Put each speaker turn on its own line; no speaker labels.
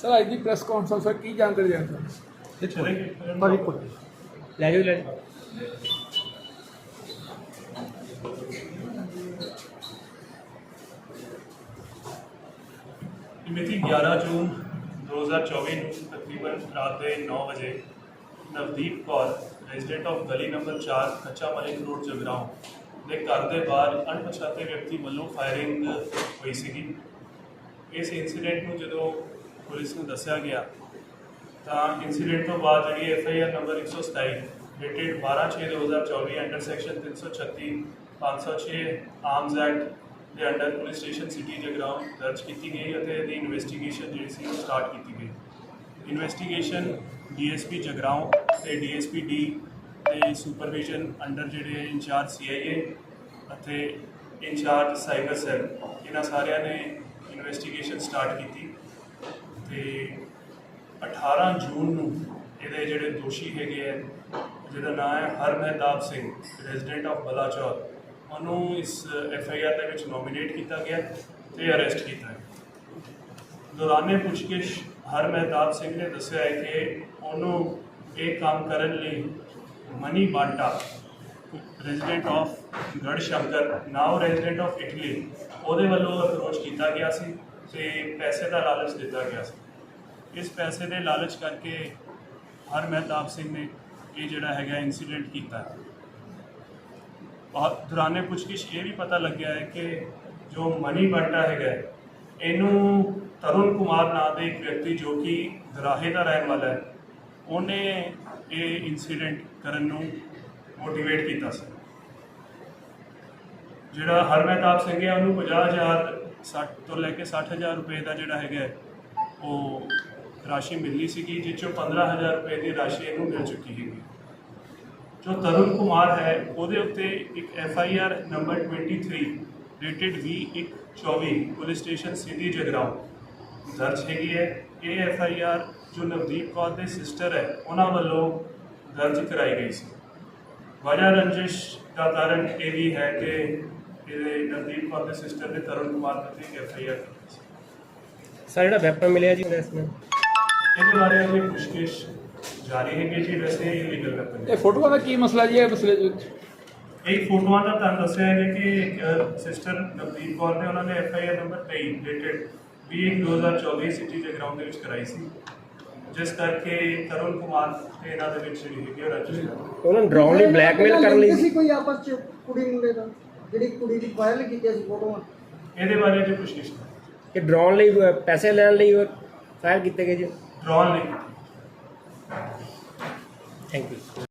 Sir ਅੱਜ ਦੀ press conference ਵਿੱਚ ਕੀ ਜਾਣਕਾਰੀ ਦੇਣਾ
ਭਾਜੀ ਪੁੱਛ ਲੈ ਜਾਓ ਲੈ ਜਾਓ।
ਮਿਤੀ 11 ਜੂਨ 2024 ਨੂੰ ਤਕਰੀਬਨ ਰਾਤ ਦੇ 9 ਵਜੇ ਨਵਦੀਪ ਕੌਰ ਰੈਜ਼ੀਡੈਂਟ ਆਫ ਗਲੀ ਨੰਬਰ 4 ਕੱਚਾ ਮਲਿਕ ਰੋਡ ਜਗਰਾਉਂ ਦੇ ਘਰ ਦੇ ਬਾਹਰ ਅਣਪਛਾਤੇ ਵਿਅਕਤੀ ਵੱਲੋਂ ਫਾਇਰਿੰਗ ਹੋਈ ਸੀਗੀ। ਇਸ ਇਨਸੀਡੈਂਟ ਨੂੰ ਜਦੋਂ ਪੁਲਿਸ ਨੂੰ ਦੱਸਿਆ ਗਿਆ। ਤਾਂ ਇਨਸੀਡੈਂਟ ਤੋਂ ਬਾਅਦ ਜਿਹੜੀ F I R number 127 dated 12/6/2024 under section 336 506 arms act ਦੇ under police station city Jagraon ਦਰਜ ਕੀਤੀ ਗਈ ਅਤੇ ਇਹਦੀ ਇਨਵੈਸਟੀਗੇਸ਼ਨ ਜਿਹੜੀ ਸੀ ਉਹ ਸਟਾਰਟ ਕੀਤੀ ਗਈ। ਇਨਵੈਸਟੀਗੇਸ਼ਨ ਡੀਐਸਪੀ ਜਗਰਾਉਂ ਤੇ ਡੀਐਸਪੀ ਡੀ ਦੇ ਸੁਪਰਵਿਜ਼ਨ ਅੰਡਰ ਜਿਹੜੇ ਇੰਚਾਰਜ ਸੀਆਈਏ ਅਤੇ ਇੰਚਾਰਜ ਸਾਈਬਰ ਸੈੱਲ ਇਹਨਾਂ ਸਾਰਿਆਂ ਨੇ ਇਨਵੈਸਟੀਗੇਸ਼ਨ ਸਟਾਰਟ ਕੀਤੀ। ਤੇ 18 ਜੂਨ ਨੂੰ ਇਹਦੇ ਜਿਹੜੇ ਦੋਸ਼ੀ ਹੈਗੇ ਆ, ਜਿਹਦਾ ਨਾਮ ਹੈ ਹਰਮਹਿਤਾਬ ਸਿੰਘ ਰੈਜ਼ੀਡੈਂਟ ਆਫ ਬਲਾਚੌਰ, ਉਹਨੂੰ ਇਸ ਐਫ ਆਈ ਆਰ ਦੇ ਵਿੱਚ ਨੋਮੀਨੇਟ ਕੀਤਾ ਗਿਆ ਤੇ ਅਰੈਸਟ ਕੀਤਾ ਹੈ ਦੌਰਾਨੇ ਪੁੱਛਗਿੱਛ ਹਰਮਹਿਤਾਬ ਸਿੰਘ ਨੇ ਦੱਸਿਆ ਹੈ ਕਿ ਉਹਨੂੰ ਇਹ ਕੰਮ ਕਰਨ ਲਈ money ਬਾਂਟਾ resident of Garhshankar now resident of Italy, ਉਹਦੇ ਵੱਲੋਂ ਅਪਰੋਚ ਕੀਤਾ ਗਿਆ ਸੀ। ਤੇ ਪੈਸੇ ਦਾ ਲਾਲਚ ਦਿੱਤਾ ਗਿਆ ਸੀ। ਇਸ ਪੈਸੇ ਦੇ ਲਾਲਚ ਕਰਕੇ ਹਰ ਮਹਿਤਾਬ ਸਿੰਘ ਨੇ ਇਹ ਜਿਹੜਾ ਹੈਗਾ ਇਨਸੀਡੈਂਟ ਕੀਤਾ। ਬਹੁਤ ਦੌਰਾਨੇ ਪੁੱਛਗਿੱਛ ਇਹ ਵੀ ਪਤਾ ਲੱਗਿਆ ਹੈ ਕਿ ਜੋ ਮਨੀ ਬੰਟਾ ਹੈਗਾ, ਇਹਨੂੰ ਤਰੁਣ ਕੁਮਾਰ ਨਾਂ ਦੇ ਇੱਕ ਵਿਅਕਤੀ ਜੋ ਕਿ ਦਰਾਹੇ ਦਾ ਰਹਿਣ ਵਾਲਾ ਹੈ, ਉਹਨੇ ਇਹ ਇਨਸੀਡੈਂਟ ਕਰਨ ਨੂੰ ਮੋਟੀਵੇਟ ਕੀਤਾ ਸੀ। ਜਿਹੜਾ ਹਰ ਮਹਿਤਾਬ ਸਿੰਘ ਹੈ, ਉਹਨੂੰ 50000 60 ਤੋਂ ਲੈ ਕੇ 60000 ਰੁਪਏ ਦਾ ਜਿਹੜਾ ਹੈਗਾ ਉਹ ਰਾਸ਼ੀ ਮਿਲਣੀ ਸੀਗੀ, ਜਿਸ ਚੋਂ 15000 ਰੁਪਏ ਦੀ ਰਾਸ਼ੀ ਇਹਨੂੰ ਮਿਲ ਚੁੱਕੀ ਹੈਗੀ। ਜੋ ਤਰੁਣ ਕੁਮਾਰ ਹੈ, ਉਹਦੇ ਉੱਤੇ ਇੱਕ F I R number 23 dated 2124 police station ਸਿੱਧੀ ਜਗਰਾਉਂ ਦਰਜ ਹੈਗੀ ਹੈ। ਇਹ ਐਫ ਆਈ ਆਰ ਜੋ ਨਵਦੀਪ ਕੌਰ ਦੇ ਸਿਸਟਰ ਹੈ, ਉਹਨਾਂ ਵੱਲੋਂ ਦਰਜ ਕਰਾਈ ਗਈ ਸੀ। ਵਜਾ ਰੰਜਿਸ਼ ਦਾ ਕਾਰਨ ਇਹ ਵੀ ਹੈ ਕਿ ਇਹਦੇ ਨਵਦੀਪ ਕੌਰ ਦੇ ਸਿਸਟਰ ਨੇ ਤਰੁਣ ਕੁਮਾਰ ਪ੍ਰਤੀ ਐਫ ਆਈ ਆਰ ਕੀਤੀ ਸੀ।
ਸਰ ਜਿਹੜਾ ਵੈਪਨ ਮਿਲਿਆ ਜੀ ਨੂੰ
ਇਹਦੇ ਬਾਰੇ ਅਜੇ ਪੁੱਛਗਿੱਛ ਜਾਰੀ ਹੈ ਕਿ ਜੀ ਵੈਸੇ ਇਲੀਗਲ ਵੈਪਨ ਹੈ।
ਇਹ ਫੋਟੋਆਂ ਦਾ ਕੀ ਮਸਲਾ ਜੀ ਇਹ ਮਸਲੇ ਦੇ ਵਿੱਚ?
ਇੱਕ ਫੋਟੋਆਂ ਦਾ ਤੁਹਾਨੂੰ ਦੱਸਿਆ ਹੈ ਕਿ ਸਿਸਟਰ ਨਵਦੀਪ ਕੌਰ ਨੇ ਉਹਨਾਂ ਨੇ F I R number 23 dated 20 2024 city ਦੇ ਗਰਾਊਂਡ ਦੇ ਵਿੱਚ ਕਰਾਈ ਸੀ। ਜਿਸ ਕਰਕੇ ਤਰੁਣ ਕੁਮਾਰ ਤੇ ਇਹਨਾਂ ਦੇ ਵਿੱਚ ਜਿਹੜੀ ਹੈਗੀ ਰਜਿਸਟਰ।
ਉਹਨਾਂ ਨੂੰ ਡਰਾਉਣ ਲਈ ਬਲੈਕਮੇਲ ਕਰਨ ਲਈ
ਸੀ ਕੋਈ ਆਪਸ ਚ ਕੁੜੀ ਮੁੰਡੇ ਦਾ? ਜਿਹੜੀ ਕੁੜੀ ਦੀ ਵਾਇਰਲ ਕੀਤੀ ਸੀ ਫੋਟੋਆਂ
ਇਹਦੇ ਬਾਰੇ ਜੇ ਪੁੱਛਗਿੱਛ
ਕਿ ਡਰਾਉਣ ਲਈ ਅਹ, ਪੈਸੇ ਲੈਣ ਲਈ ਫਾਇਰ ਕੀਤੇ ਗਏ ਜੀ?
ਡਰਾਉਣ ਲਈ
ਥੈਂਕ ਯੂ